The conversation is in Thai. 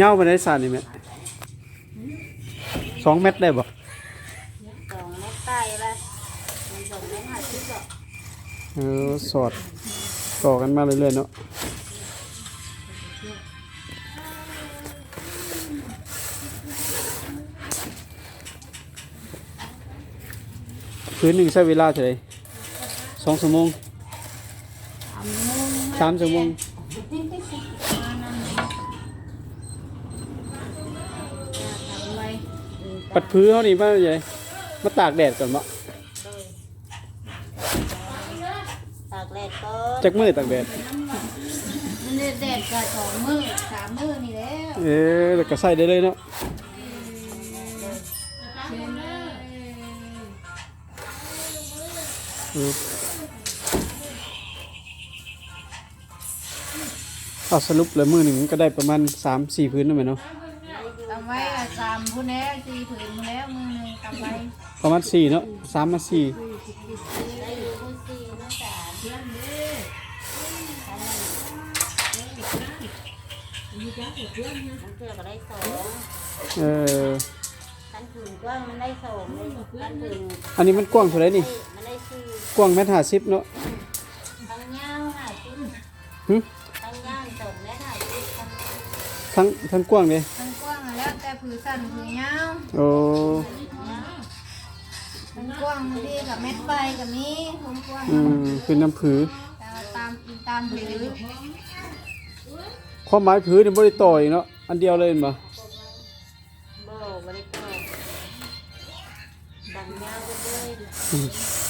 ยาไปได้สานนี่แม่สองเมตรได้บ่สองเมตรใต้เลยมันสองเมตรห้าสิบหรอกเออสอดต่อกันมาเรื่อยๆเนาะพื้นหนึ่งใช้เวลาเท่าไหร่สองชั่วโมงสามชั่วโมง ปัดพื้นเขานี่มาใหญ่มาตากแดดก่อนบ่ตากแดดก่อนจักมือตากแดดมันแดดก็สองมือสามมือนี่แล้วเออแล้วก็ใส่ได้เลยเนาะเออเอาสรุปเลยมือหนึ่งมันก็ได้ประมาณสามสี่พื้นนั่นไหมเนาะทำไว้อะสามพุ่นแล้วสี่ผืนพุ่นแล้วมือหนึ่งทำไว้ประมาณสี่เนาะสามมาสี่ได้อยู่มือสี่มือสามเพื่อนเด้มันเพื่อก็ได้สองเออขันผืนกว้างมันได้สองเลยขันผืนอันนี้มันกว้างเท่าไหรนี่ มันได้สี่กว้างเมตรห้าสิบเนาะทั้งยาวห้าสิบหึทั้งยาวสองเมตรห้าสิบทั้งทั้งทั้งกว้างเลยทั้งกว้าง แล้วแต่ผืนสั้นผืนยาวโอ้ทั้งกว้างบางทีกับเม็ดใบกับนี้ทั้งกว้างอืมเป็นน้ำผือตามตามผืนความหมายผือเนี่ยบริต่อยเนาะอันเดียวเลยเห็นบ่บ่บริโภคดังยาวไปเลย